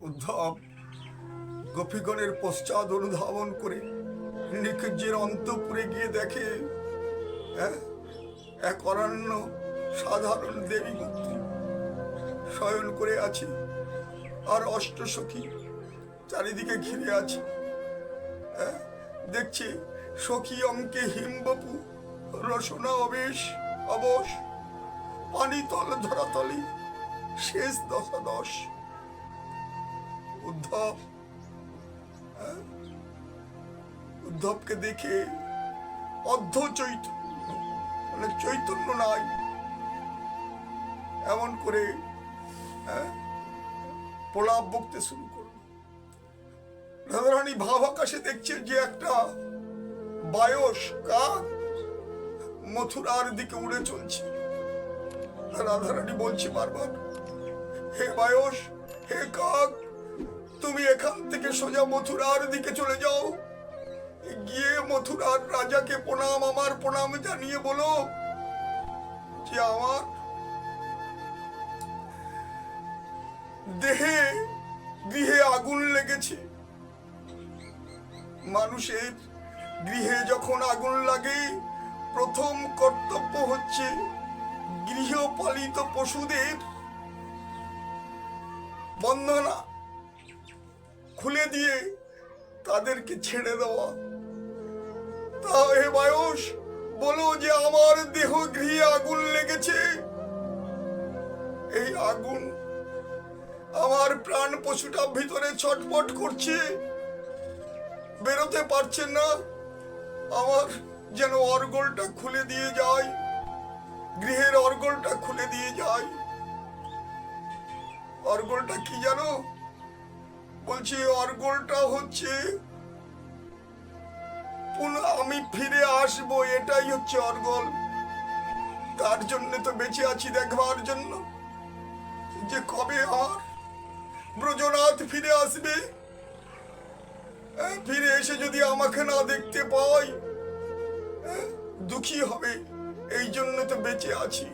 উদ্ধব গোপীগণের পশ্চাৎ অনুধাবন করে নিকুঞ্জের অন্তপুরে গিয়ে দেখে হ্যাঁ, এক অরণ্য সাধারণ দেবী মূর্তি। শয়ন করে আছে আর অষ্টসখী চারিদিকে ঘিরে আছে। হ্যাঁ, দেখছে সখী অঙ্কে হিমবপু রসনা অবেশ অবশ পানিতল ধরাতলে শেষ দশাদশ উদ্ধব হ্যাঁ, উদ্ধবকে দেখে অর্ধ চৈতন্য মানে চৈতন্য নাই। এমন করে হ্যাঁ, প্রলাপ বকতে শুরু করল। রাধারানী ভাব আকাশে দেখছে যে একটা বায়স কাক মথুরার দিকে উড়ে চলছে। রাধারানী বলছে বারবার হে বায়স হে কাক তুমি এখান থেকে সোজা মথুরার দিকে চলে যাও। গিয়ে মথুরার রাজাকে প্রণাম, আমার প্রণাম জানিয়ে বলো যে আমার দেহে, গৃহে আগুন লেগেছে। মানুষের গৃহে যখন আগুন লাগে, প্রথম কর্তব্য হচ্ছে গৃহপালিত পশুদের বন্দনা। খুলে দিয়ে তাদেরকে ছেড়ে দেওয়া। তা হে বায়স বলো যে আমার দেহ গৃহে আগুন লেগেছে। এই আগুন আমার প্রাণ পশুটা ভিতরে ছটফট করছে। বেরোতে পারছে না। আমার যেন অর্গলটা খুলে দিয়ে যায়। গৃহের অর্গলটা খুলে দিয়ে যায়। অর্গলটা কি জানো? বলছি অর্গলটা হচ্ছে। পুনঃ আমি ফিরে আসব, এটাই হচ্ছে অর্গল তার জন্য তো বেঁচে আছি দেখবার জন্য। যে কবে আর ব্রজনাথ ফিরে আসবে? ফিরে এসে যদি আমাকে না দেখতে পাই দুঃখী হবে। এই জন্য তো বেঁচে আছি।